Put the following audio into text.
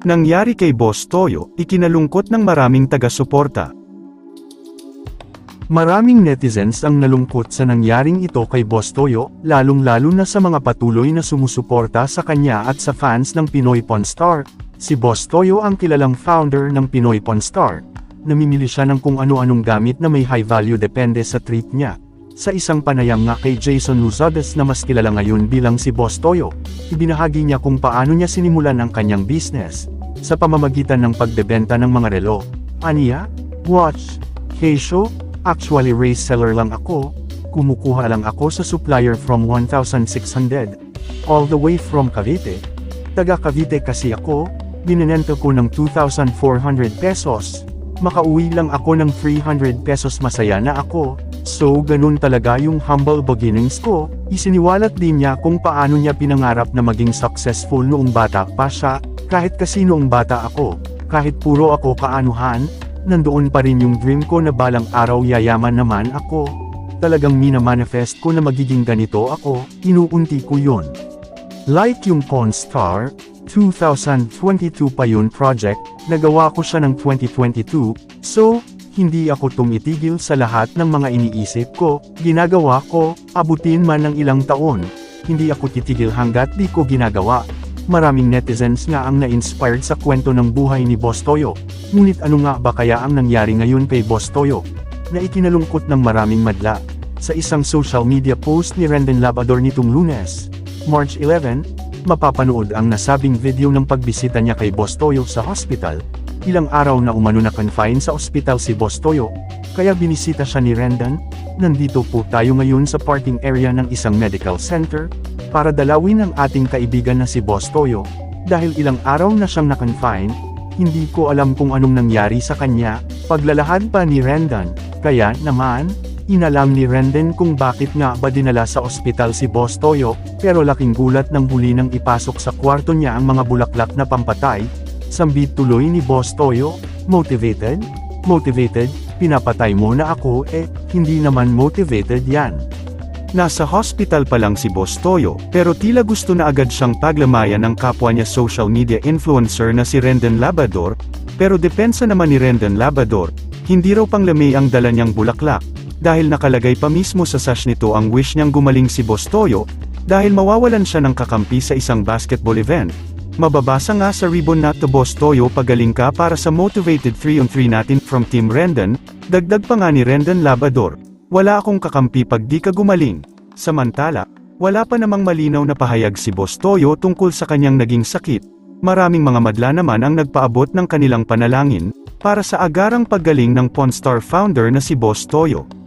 Nangyari kay Boss Toyo, ikinalungkot ng maraming taga-suporta. Maraming netizens ang nalungkot sa nangyaring ito kay Boss Toyo, lalong-lalo na sa mga patuloy na sumusuporta sa kanya at sa fans ng Pinoy Pawn Star. Si Boss Toyo ang kilalang founder ng Pinoy Pawn Star. Namimili siya ng kung ano-anong gamit na may high value depende sa trip niya. Sa isang panayam nga kay Jason Luzades na mas kilala ngayon bilang si Boss Toyo, ibinahagi niya kung paano niya sinimulan ang kanyang business, sa pamamagitan ng pagbebenta ng mga relo, aniya, watch, Casio, actually race seller lang ako, kumukuha lang ako sa supplier from 1,600, all the way from Cavite. Taga Cavite kasi ako, binenento ko ng 2,400 pesos, makauwi lang ako ng 300 pesos masaya na ako, so ganun talaga yung humble beginnings ko, isiniwalat din niya kung paano niya pinangarap na maging successful noong bata pa siya, kahit kasi noong bata ako, kahit puro ako kaanuhan, nandoon pa rin yung dream ko na balang araw yayaman naman ako. Talagang minamanifest ko na magiging ganito ako, inuunti ko yun. Like yung Pawn Star, 2022 pa yun project, nagawa ko siya ng 2022, so, hindi ako tumitigil sa lahat ng mga iniisip ko, ginagawa ko, abutin man ng ilang taon. Hindi ako titigil hanggat di ko ginagawa. Maraming netizens nga ang na-inspired sa kwento ng buhay ni Boss Toyo. Ngunit ano nga ba kaya ang nangyari ngayon kay Boss Toyo? Na ikinalungkot ng maraming madla. Sa isang social media post ni Rendon Labador nitong lunes, March 11, mapapanood ang nasabing video ng pagbisita niya kay Boss Toyo sa hospital. Ilang araw na umano na confine sa ospital si Boss Toyo, kaya binisita siya ni Rendon. Nandito po tayo ngayon sa parking area ng isang medical center, para dalawin ang ating kaibigan na si Boss Toyo, dahil ilang araw na siyang na-confine, hindi ko alam kung anong nangyari sa kanya, paglalahad pa ni Rendon, kaya naman, inalam ni Rendon kung bakit nga ba dinala sa ospital si Boss Toyo, pero laking gulat nang huli nang ipasok sa kwarto niya ang mga bulaklak na pampatay, sambit tuloy ni Boss Toyo, motivated? Motivated, pinapatay mo na ako eh, hindi naman motivated yan. Nasa hospital pa lang si Boss Toyo, pero tila gusto na agad siyang paglamayan ng kapwa niya social media influencer na si Rendon Labador, pero depensa naman ni Rendon Labador, hindi raw panglami ang dala niyang bulaklak, dahil nakalagay pa mismo sa sash nito ang wish niyang gumaling si Boss Toyo, dahil mawawalan siya ng kakampi sa isang basketball event. Mababasa nga sa ribbon na to Boss Toyo pagaling ka para sa motivated 3-on-3 natin from Team Rendon, dagdag pa nga ni Rendon Labador, wala akong kakampi pag di ka gumaling. Samantala, wala pa namang malinaw na pahayag si Boss Toyo tungkol sa kanyang naging sakit. Maraming mga madla naman ang nagpaabot ng kanilang panalangin, para sa agarang paggaling ng Pawn Star founder na si Boss Toyo.